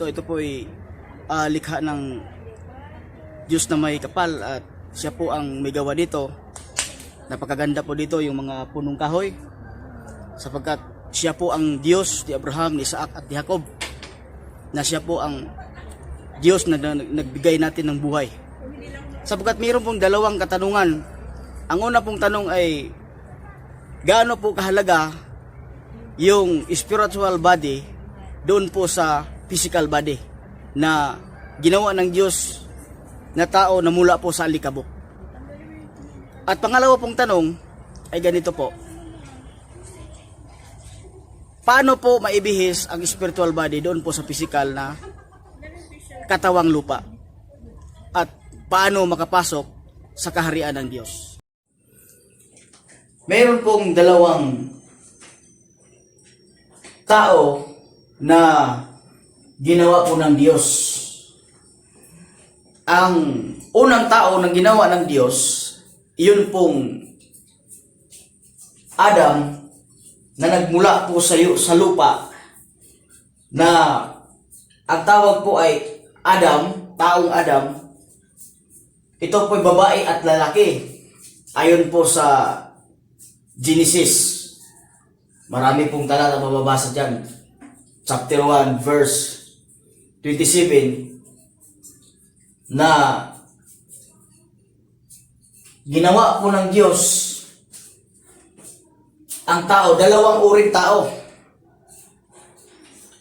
Ito, ito po ay ah, likha ng Diyos na may kapal at siya po ang may gawa dito. Napakaganda po dito yung mga punong kahoy sapagkat siya po ang Diyos ni Abraham, ni Isaac at ni Jacob na siya po ang Diyos na nagbigay natin ng buhay. Sapagkat mayroon pong dalawang katanungan. Ang una pong tanong ay gaano po kahalaga yung spiritual body doon po sa physical body na ginawa ng Diyos na tao na mula po sa alikabok. At pangalawa pong tanong ay ganito po. Paano po maibihis ang spiritual body doon po sa physical na katawang lupa? At paano makapasok sa kaharian ng Diyos? Mayroon pong dalawang tao na ginawa po ng Diyos. Ang unang tao na ginawa ng Diyos, yun pong Adam na nagmula po sa, sa lupa na ang tawag po ay Adam, taong Adam. Ito po babae at lalaki. Ayon po sa Genesis. Marami pong talata mababasa dyan. Chapter 1, verse 27 na ginawa po ng Diyos ang tao, dalawang uring tao.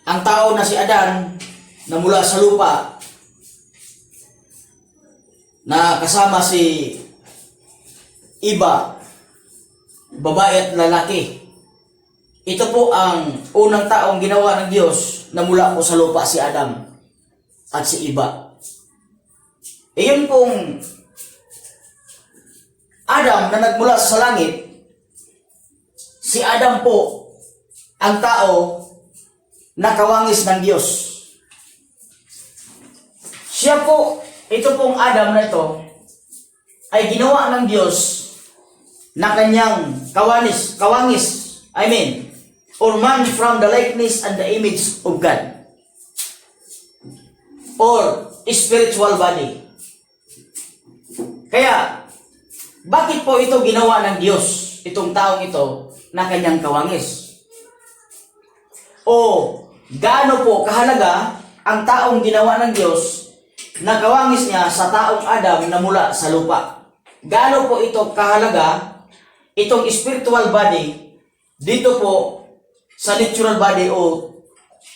Ang tao na si Adan na mula sa lupa na kasama si iba, babae at lalaki. Ito po ang unang taong ginawa ng Diyos na mula po sa lupa si Adam at si iba. Iyon pong Adam na nagmula sa langit, si Adam po ang tao na kawangis ng Diyos. Siya po, ito pong Adam na ito, ay ginawa ng Diyos na kanyang kawanis, kawangis, I mean, or man from the likeness and the image of God. Or spiritual body. Kaya, bakit po ito ginawa ng Diyos, itong taong ito, na kanyang kawangis? O, gaano po kahalaga ang taong ginawa ng Diyos na kawangis niya sa taong Adam na mula sa lupa? Gaano po ito kahalaga, itong spiritual body, dito po sa natural body o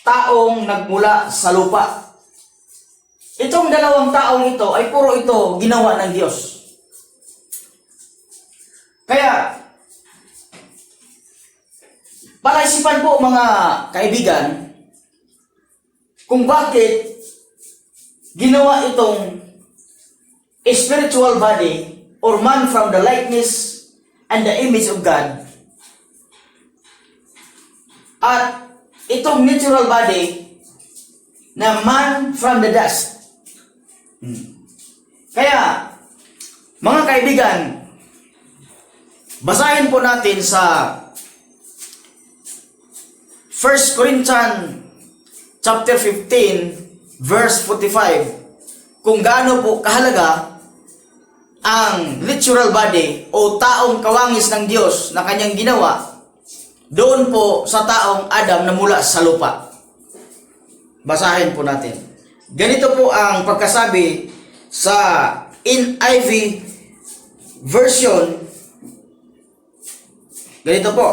taong nagmula sa lupa? Itong dalawang taong ito ay puro ito ginawa ng Diyos. Kaya, palaisipan po mga kaibigan, kung bakit ginawa itong spiritual body or man from the likeness and the image of God at itong natural body na man from the dust. Hmm. Kaya, mga kaibigan, basahin po natin sa 1 Corinthians chapter 15 verse 45 kung gaano po kahalaga ang literal body o taong kawangis ng Diyos na kanyang ginawa doon po sa taong Adam na mula sa lupa. Basahin po natin. Ganito po ang pagkasabi sa NIV version. Ganito po.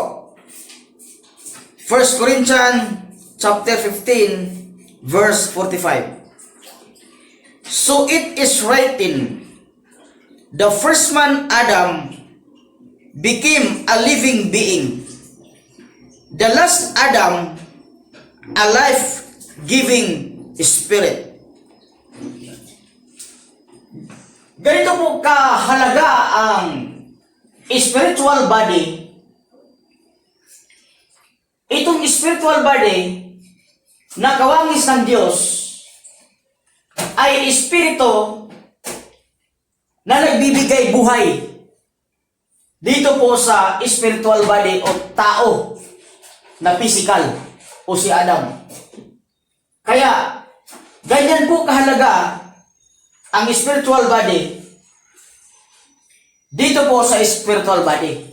1 Corinthians chapter 15 verse 45. So it is written, the first man Adam became a living being. The last Adam a life-giving spirit. Ganito po kahalaga ang spiritual body itong spiritual body na kawangis ng Diyos ay espiritu na nagbibigay buhay dito po sa spiritual body o tao na physical o si Adam. Kaya Ganyan po kahalaga ang spiritual body dito po sa spiritual body.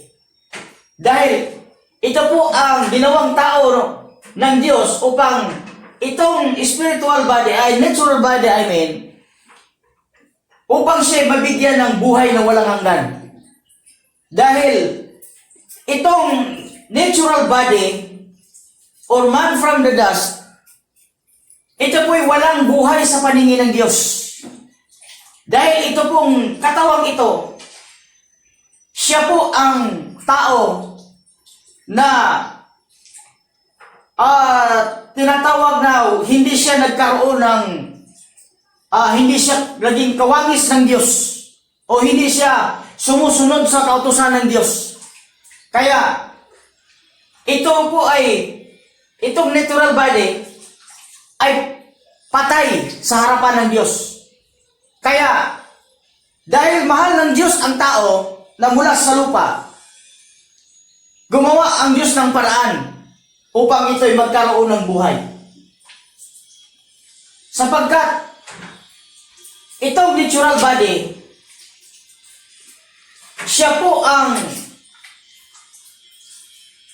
Dahil ito po ang ginawang tao ng Diyos upang itong spiritual body ay natural body I mean upang siya mabigyan ng buhay na walang hanggan. Dahil itong natural body or man from the dust, ito po'y walang buhay sa paningin ng Diyos. Dahil ito pong katawang ito, siya po ang tao na ah tinatawag na hindi siya nagkaroon ng ah, hindi siya naging kawangis ng Diyos o hindi siya sumusunod sa kautusan ng Diyos. Kaya ito po ay itong natural body ay patay sa harapan ng Diyos. Kaya dahil mahal ng Diyos ang tao na mula sa lupa, gumawa ang Diyos ng paraan upang ito'y magkaroon ng buhay. Sapagkat itong natural body, siya po ang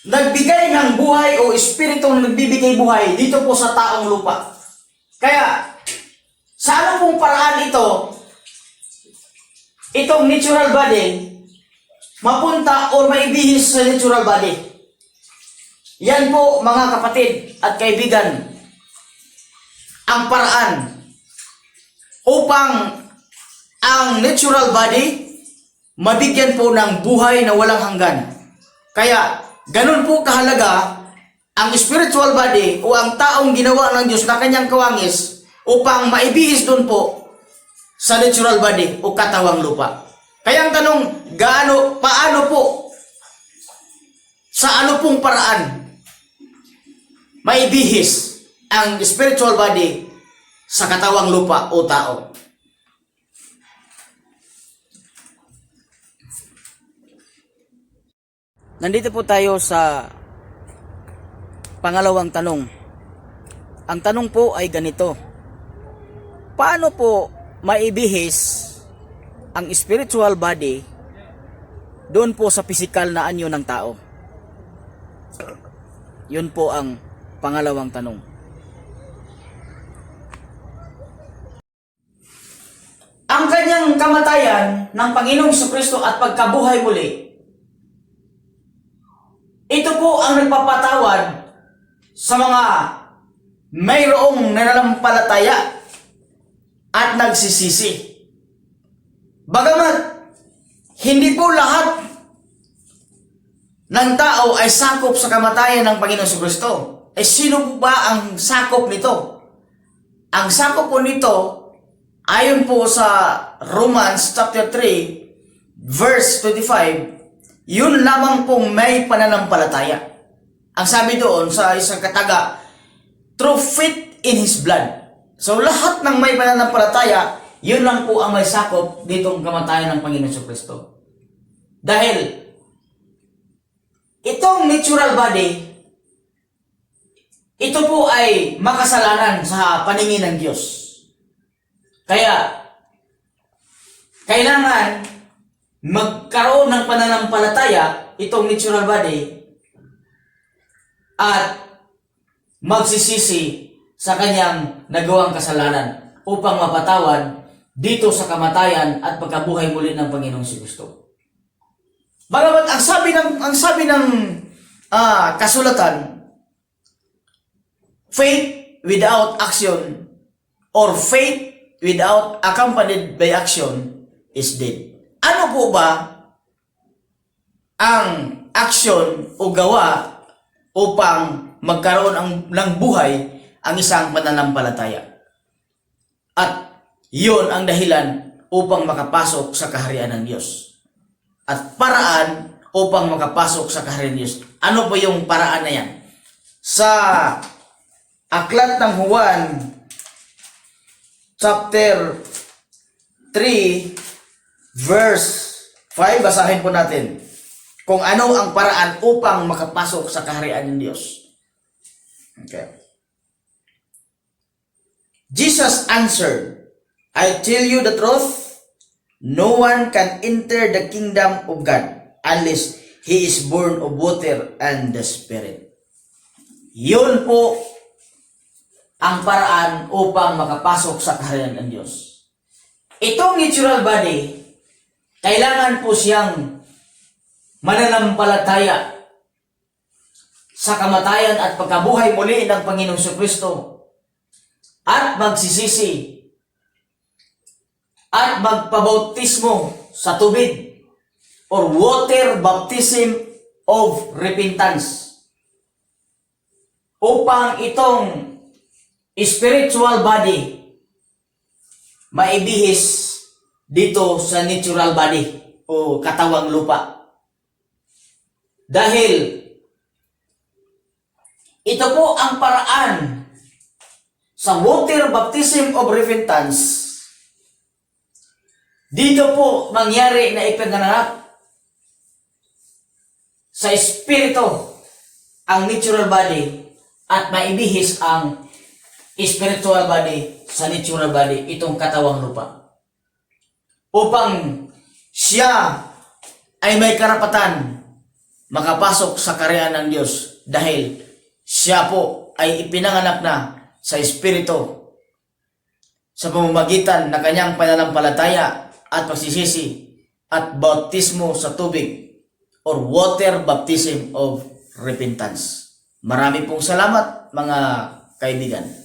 nagbigay ng buhay o espiritu na nagbibigay buhay dito po sa taong lupa. Kaya, sa ano pong paraan ito, itong natural body, mapunta or maibihis sa natural body. Yan po mga kapatid at kaibigan, ang paraan upang ang natural body mabigyan po ng buhay na walang hanggan. Kaya, ganun po kahalaga ang spiritual body o ang taong ginawa ng Diyos na kanyang kawangis upang maibihis doon po sa natural body o katawang lupa. Kaya ang tanong, gaano, paano po, sa ano pong paraan maibihis ang spiritual body sa katawang lupa o tao? Nandito po tayo sa pangalawang tanong. Ang tanong po ay ganito. Paano po maibihis ang spiritual body doon po sa physical na anyo ng tao? Yun po ang pangalawang tanong. Ang kanyang kamatayan ng Panginoong Kristo at pagkabuhay muli ito po ang nagpapatawad sa mga mayroong nananampalataya at nagsisisi. Bagamat hindi po lahat ng tao ay sakop sa kamatayan ng Panginoon Kristo. Eh sino po ba ang sakop nito? Ang sakop po nito ayon po sa Romans chapter 3 verse 25 yun lamang pong may pananampalataya. Ang sabi doon sa isang kataga, through faith in His blood. So lahat ng may pananampalataya, yun lang po ang may sakop ditong kamatayan ng Panginoon Kristo. Dahil itong natural body, ito po ay makasalanan sa paningin ng Diyos. Kaya, kailangan magkaroon ng pananampalataya itong natural body at magsisisi sa kanyang nagawang kasalanan upang mapatawad dito sa kamatayan at pagkabuhay muli ng Panginoong si Gusto. Bagamat ang sabi ng ang sabi ng ah, kasulatan faith without action or faith without accompanied by action is dead. Po ba ang action o gawa upang magkaroon ang, ng buhay ang isang pananampalataya? At yun ang dahilan upang makapasok sa kaharian ng Diyos. At paraan upang makapasok sa kaharian ng Diyos. Ano po yung paraan na yan? Sa Aklat ng Juan, chapter 3, verse 5, basahin po natin. Kung ano ang paraan upang makapasok sa kaharian ng Diyos. Okay. Jesus answered, I tell you the truth, no one can enter the kingdom of God unless he is born of water and the Spirit. Yun po ang paraan upang makapasok sa kaharian ng Diyos. Itong natural body, kailangan po siyang mananampalataya sa kamatayan at pagkabuhay muli ng Panginoong Kristo at magsisisi at magpabautismo sa tubig or water baptism of repentance upang itong spiritual body maibihis dito sa natural body o katawang lupa. Dahil ito po ang paraan sa water baptism of repentance. Dito po mangyari na ipinanganak sa espiritu ang natural body at maibihis ang spiritual body sa natural body, itong katawang lupa. Upang siya ay may karapatan makapasok sa karyan ng Diyos dahil siya po ay ipinanganak na sa Espiritu sa pamamagitan ng kanyang pananampalataya at pagsisisi at bautismo sa tubig or water baptism of repentance. Marami pong salamat mga kaibigan.